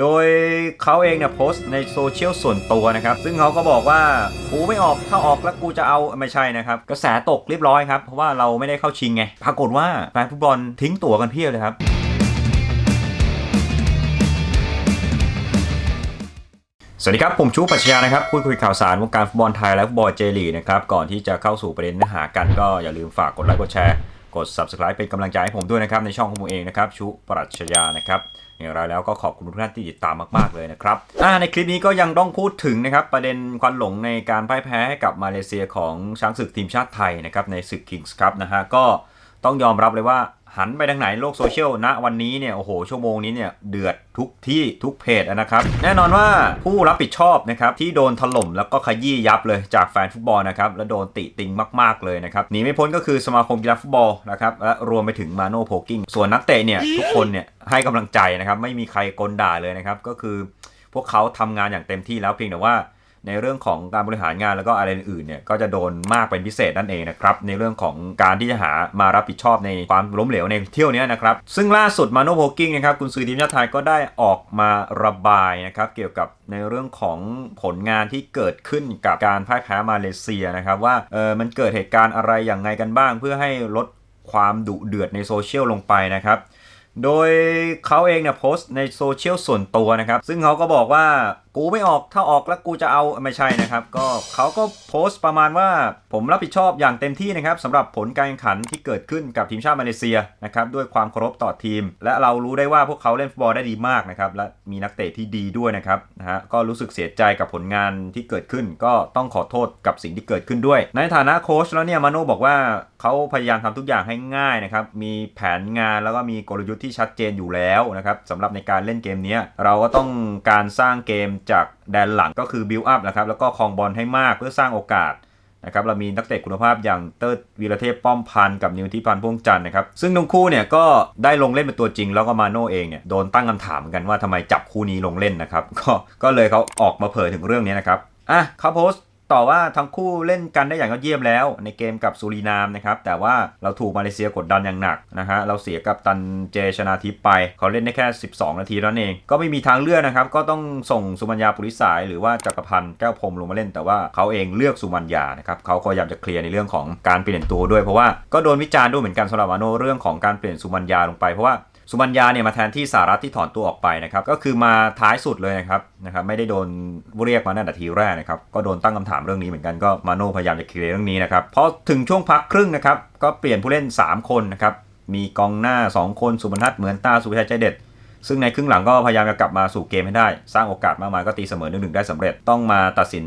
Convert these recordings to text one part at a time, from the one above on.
โดยเขาเองเนี่ยโพสต์ในโซเชียลส่วนตัวนะครับ ซึ่งเขาก็บอกว่ากูไม่ออกถ้าออกแล้วกูจะเอาไม่ใช่นะครับ กระแสตกเรียบร้อยครับ เพราะว่าเราไม่ได้เข้าชิงไง ปรากฏว่าแฟนฟุตบอลทิ้งตั๋วกันเพียบเลยครับสวัสดีครับ ผมชูปัชญานะครับพูดคุยข่าวสารวงการฟุตบอลไทยและฟุตบอลเจลีนะครับ ก่อนที่จะเข้าสู่ประเด็นเนื้อหากันก็อย่าลืมฝากกดไลค์กดแชร์ กด subscribe เป็นกำลังใจให้ผมด้วยนะครับ ในช่องของผมเองนะครับชูปรัชญานะครับ อย่างไรแล้วก็ขอบคุณทุกท่านที่ติดตามมาก ๆ เลยนะครับอ่าในคลิปนี้ก็ยังต้องพูดถึงนะครับประเด็นควันหลงในการพ่ายแพ้ให้กับมาเลเซียของช้างศึกทีมชาติไทยนะครับในศึก Kings Cup นะฮะก็ต้องยอมรับเลยว่า หันไปทางไหนโลกโซเชียลณวันนี้เนี่ยโอ้โหชั่วโมงนี้เนี่ยเดือดทุกที่ทุกเพจนะครับ แน่นอนว่าผู้รับผิดชอบนะครับที่โดนถล่มแล้วก็ขยี้ยับเลยจากแฟนฟุตบอลนะครับและโดนติติงมาก ๆ เลยนะครับหนีไม่พ้นก็คือสมาคมกีฬาฟุตบอลนะครับและรวมไปถึงมาโนโพกิ้งส่วนนักเตะเนี่ยทุกคนเนี่ยให้กำลังใจนะครับไม่มีใครกลด่าเลยนะครับก็คือพวกเขาทำงานอย่างเต็มที่แล้วเพียงแต่ว่า ในเรื่องของการบริหารงานแล้วก็อะไรอื่นๆเนี่ยก็จะโดนมากเป็นพิเศษนั่นเองนะครับในเรื่องของการที่จะหามารับผิดชอบในความล้มเหลวในเที่ยวนี้นะครับซึ่งล่าสุดมาโนโพกิ้งนะครับกุนซือทีมชาติไทยก็ได้ออกมาระบายนะครับเกี่ยวกับในเรื่องของผลงานที่เกิดขึ้นกับการพ่ายแพ้มาเลเซียนะครับว่าเออมันเกิดเหตุการณ์อะไรอย่างไงกันบ้าง เพื่อให้ลดความดุเดือดในโซเชียลลงไปนะครับโดยเขาเองเนี่ยโพสต์ในโซเชียลส่วนตัวนะครับ ซึ่งเขาก็บอกว่า กูไม่ออกถ้าออกแล้วกูจะเอาไม่ใช่นะครับ ก็เขาก็โพสต์ประมาณว่าผมรับผิดชอบอย่างเต็มที่นะครับสำหรับผลการแข่งขันที่เกิดขึ้นกับทีมชาติมาเลเซียนะครับด้วยความเคารพต่อทีม และเรารู้ได้ว่าพวกเขาเล่นฟุตบอลได้ดีมากนะครับและมีนักเตะที่ดีด้วยนะครับนะฮะก็รู้สึกเสียใจกับผลงานที่เกิดขึ้น ก็ต้องขอโทษกับสิ่งที่เกิดขึ้นด้วย ในฐานะโค้ชแล้วเนี่ยมาโน่บอกว่าเขาพยายามทำทุกอย่างให้ง่ายนะครับมีแผนงานแล้วก็มีกลยุทธ์ที่ชัดเจนอยู่แล้วนะครับสำหรับในการเล่นเกมนี้เราก็ต้องการสร้างเกมจากแดนหลังก็คือบิลอัพนะครับแล้วก็คลองบอลให้มากเพื่อสร้างโอกาสนะครับเรามีนักเตะคุณภาพอย่างเติร์ดวีรเทพป้อมพันธ์กับนิวทิพันธ์พ่วงจันนะครับซึ่งทั้งคู่เนี่ยก็ได้ลงเล่นเป็นตัวจริง แล้วก็มาโน่เองเนี่ยโดนตั้งคำถามกันว่าทำไมจับคู่นี้ลงเล่นนะครับก็ก็เลยเขาออกมาเผยถึงเรื่องนี้นะครับอะเขาโพสต์ ต่อว่าทั้งคู่เล่นกันได้อย่างยอดเยี่ยมแล้ว ในเกมกับสุรินามนะครับแต่ว่าเราถูกมาเลเซียกดดันอย่างหนักนะฮะเราเสียกับตันเจชนาทิพย์ไป เขาเล่นได้แค่ 12 นาทีแล้วเองก็ไม่มีทางเลือกนะครับก็ต้องส่งสุมัญญาปุริสาย หรือว่าจักรพันธ์แก้วพรมลงมาเล่น แต่ว่าเขาเองเลือกสุมัญญานะครับเขาก็พยายามจะเคลียร์ในเรื่องของการเปลี่ยนตัวด้วยเพราะว่าก็โดนวิจารณ์ด้วยเหมือนกันสำหรับมาโนเรื่องของการเปลี่ยนสุมัญญาลงไปเพราะว่า สุมัญญาเนี่ยมาแทนที่สารัตที่ถอนตัวออกไปนะครับ ก็คือมาท้ายสุดเลยนะครับนะครับ ไม่ได้โดนเรียกมาตั้งแต่ทีแรกนะครับ ก็โดนตั้งคำถามเรื่องนี้เหมือนกันก็มาโน่พยายามจะเคลียร์เรื่องนี้นะครับพอถึงช่วงพักครึ่งนะครับก็เปลี่ยนผู้เล่น 3 คนนะครับมีกองหน้า 2 คนสุบรรทัดเหมือนตาสุภชัยใจเด็ด ซึ่งในครึ่งหลังก็พยายามจะกลับมาสู่เกมให้ได้ สร้างโอกาสมากมายก็ตีเสมอหนึ่งหนึ่งได้สำเร็จต้องมาตัดสิน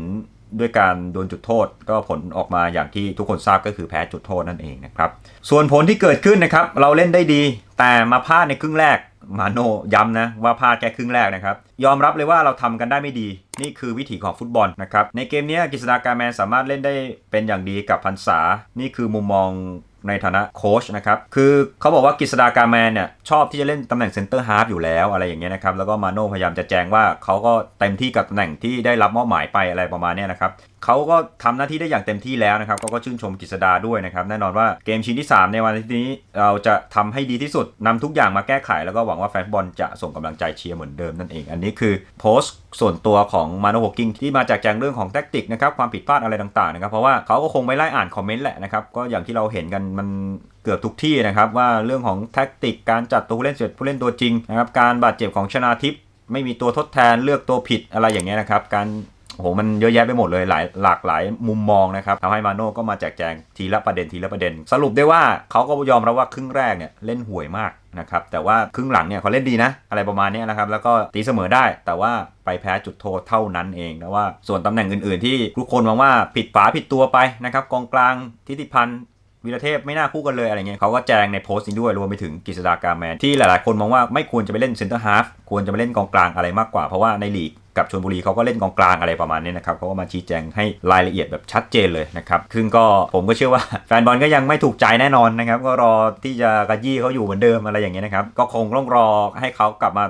ด้วยการโดนจุดโทษก็ผลออกมาอย่างที่ทุกคนทราบก็คือแพ้จุดโทษนั่นเองนะครับส่วนผลที่เกิดขึ้นนะครับเราเล่นได้ดี แต่มาพลาดในครึ่งแรกมาโนย้ำนะว่าพลาดแค่ครึ่งแรกนะครับ ยอมรับเลยว่าเราทำกันได้ไม่ดี นี่คือวิถีของฟุตบอลนะครับ ในเกมนี้กิษณาการแมนสามารถเล่นได้เป็นอย่างดีกับพันษา นี่คือมุมมองในฐานะโค้ชนะครับ คือเขาบอกว่ากิษณาการแมนเนี่ย ชอบที่จะเล่นตำแหน่งเซนเตอร์ฮาร์ฟอยู่แล้วอะไรอย่างเงี้ยนะครับแล้วก็มาโน่พยายามจะแจ้งว่าเขาก็เต็มที่กับตำแหน่งที่ได้รับมอบหมายไปอะไรประมาณเนี้ยนะครับเขาก็ทำหน้าที่ได้อย่างเต็มที่แล้วนะครับก็ชื่นชมกฤษดาด้วยนะครับแน่นอนว่าเกมชิงที่ 3 ในวันนี้เราจะทำให้ดีที่สุดนำทุกอย่างมาแก้ไข แล้วก็หวังว่าแฟนบอลจะส่งกำลังใจเชียร์เหมือนเดิมนั่นเอง อันนี้คือโพสต์ส่วนตัวของมาโนโฮกิ้งที่มาจากแจงเรื่องของแทคติกนะครับความผิดพลาดอะไรต่างๆนะครับเพราะว่าเขาก็คงไม่ไล่อ่านคอมเมนต์แหละนะครับก็อย่างที่เราเห็นกันมัน กือบทุกที่นะครับ ว่าเรื่องของแท็กติกการจัดตัวผู้เล่นเสร็จผู้เล่นตัวจริงนะครับการบาดเจ็บของชนาทิพย์ไม่มีตัวทดแทนเลือกตัวผิดอะไรอย่างเงี้ยนะครับ การโหมันเยอะแยะไปหมดเลยหลายหลากหลายมุมมองนะครับทำให้มาโน่ก็มาแจกแจงทีละประเด็นทีละประเด็น สรุปได้ว่าเขาก็ยอมรับว่าครึ่งแรกเนี่ยเล่นห่วยมากนะครับแต่ว่าครึ่งหลังเนี่ยเขาเล่นดีนะ อะไรประมาณนี้นะครับ แล้วก็ตีเสมอได้ แต่ว่าไปแพ้จุดโทษเท่านั้นเองนะว่าส่วนตำแหน่งอื่นๆ ที่ทุกคนมองว่าผิดฝาผิดตัวไปนะครับกองกลางทิติพันธ์ วีรเทพไม่น่าคู่กันเลยอะไรเงี้ยเขาก็แจงในโพสต์นี้ด้วยรวมไปถึงกฤษฎาการแมนที่หลายๆ คนมองว่าไม่ควรจะไปเล่นเซนเตอร์ฮาฟควรจะไปเล่นกองกลางอะไรมากกว่าเพราะว่าในลีก กับชลบุรีเขาก็เล่นกองกลางอะไรประมาณนี้นะครับเขาก็มาชี้แจงให้รายละเอียดแบบชัดเจนเลยนะครับซึ่งก็ผมก็เชื่อว่าแฟนบอลก็ยังไม่ถูกใจแน่นอนนะครับก็รอที่จะกระยี่เขาอยู่เหมือนเดิมอะไรอย่างเงี้ยนะครับก็คงต้องรอให้เขากลับมา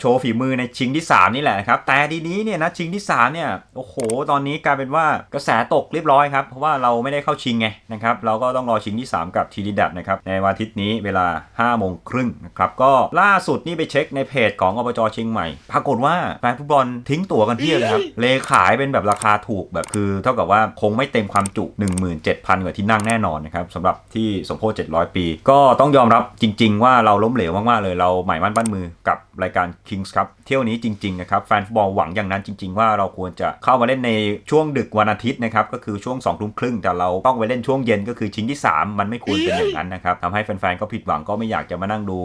โชว์ฝีมือในชิงที่ 3 นี่แหละนะครับแต่ทีนี้เนี่ยนะชิงที่3เนี่ยโอ้โห ตอนนี้กลายเป็นว่ากระแสตกเรียบร้อยครับเพราะว่าเราไม่ได้เข้าชิงไงนะครับเราก็ต้องรอชิงที่ 3 กับทีดีดับนะครับในวันอาทิตย์นี้เวลา5โมงครึ่งนะครับก็ล่าสุดนี่ไปเช็คในเพจของอบจเชียงใหม่ ปรากฏว่าแฟนฟุตบอลทิ้งตั๋วกันเพียบเลยครับ เลขายเป็นแบบราคาถูกแบบคือเท่ากับว่าคงไม่เต็มความจุ 17,000 กว่าที่นั่งแน่นอนนะครับสำหรับที่สมโพธิ700 ปี ก็ต้องยอมรับจริง ๆ ว่าเราล้มเหลวมากๆเลยเราหมายมั่นปั้นมือกับรายการ Kings ครับเที่ยวนี้จริงๆนะครับแฟนฟุตบอลหวังอย่างนั้นจริง ๆ ว่าเราควรจะเข้ามาเล่นในช่วงดึกวันอาทิตย์นะครับก็คือช่วง2ทุ่มครึ่งแต่เราต้องไปเล่นช่วงเย็นก็คือชิงที่ 3 มันไม่ควรเป็นอย่างนั้นนะครับทำให้แฟนๆก็ผิดหวังก็ไม่อยากจะมานั่งดู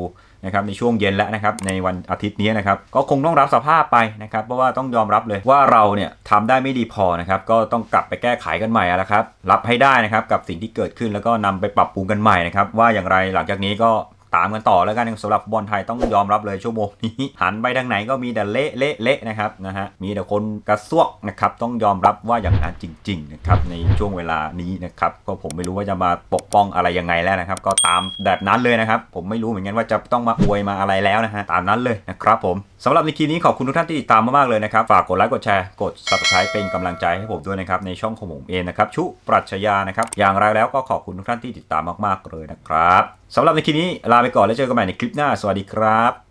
นะครับในช่วงเย็นแล้วนะครับในวันอาทิตย์นี้นะครับก็คงต้องรับสภาพไปนะครับเพราะว่าต้องยอมรับเลยว่าเราเนี่ยทำได้ไม่ดีพอนะครับก็ต้องกลับไปแก้ไขกันใหม่แล้วครับรับให้ได้นะครับกับสิ่งที่เกิดขึ้นแล้วก็นำไปปรับปรุงกันใหม่นะครับว่าอย่างไรหลังจากนี้ก็ ตามกันต่อแล้วกันสำหรับบอลไทยต้องยอมรับเลยชั่วโมงนี้หันไปทางไหนก็มีแต่เละเละเละนะครับนะฮะมีแต่คนกระซวกนะครับต้องยอมรับว่าอย่างนั้นจริงๆนะครับในช่วงเวลานี้นะครับก็ผมไม่รู้ว่าจะมาปกป้องอะไรยังไงแล้วนะครับ ก็ตามแบบนั้นเลยนะครับ ผมไม่รู้เหมือนกันว่าจะต้องมาอวยมาอะไรแล้วนะฮะตามนั้นเลยนะครับผมสำหรับในคลิปนี้ขอบคุณทุกท่านที่ติดตามมากๆเลยนะครับฝากกดไลค์กดแชร์กด subscribe เป็นกำลังใจให้ผมด้วยนะครับในช่องของผมเองนะครับชุปรัชญานะครับอย่างไรแล้วก็ขอบคุณทุกท่านที่ติดตามมากๆเลยนะครับ สำหรับในคลิปนี้ลาไปก่อนแล้วเจอกันใหม่ในคลิปหน้า สวัสดีครับ